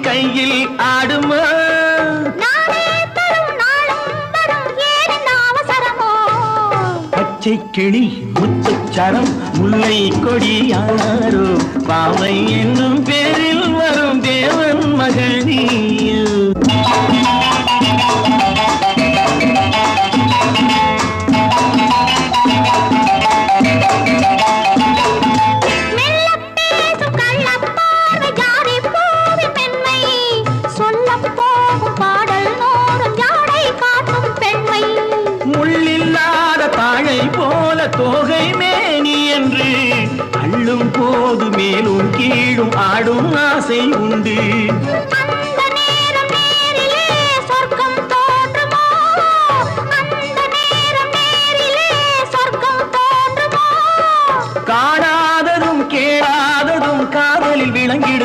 கையில் ஆடுமா? நானே தரும் நாளும் வரும் ஏன் இந்த அவசரமோ பச்சை கிளி முத்துச்சரம் முல்லை கொடி யாரோ பாவை போல தோகை மேனி என்று அள்ளும் போது மேலும் கீழும் ஆடும் ஆசை உண்டு? காணாததும் கேளாததும் காதலில் விளங்கிடுமே.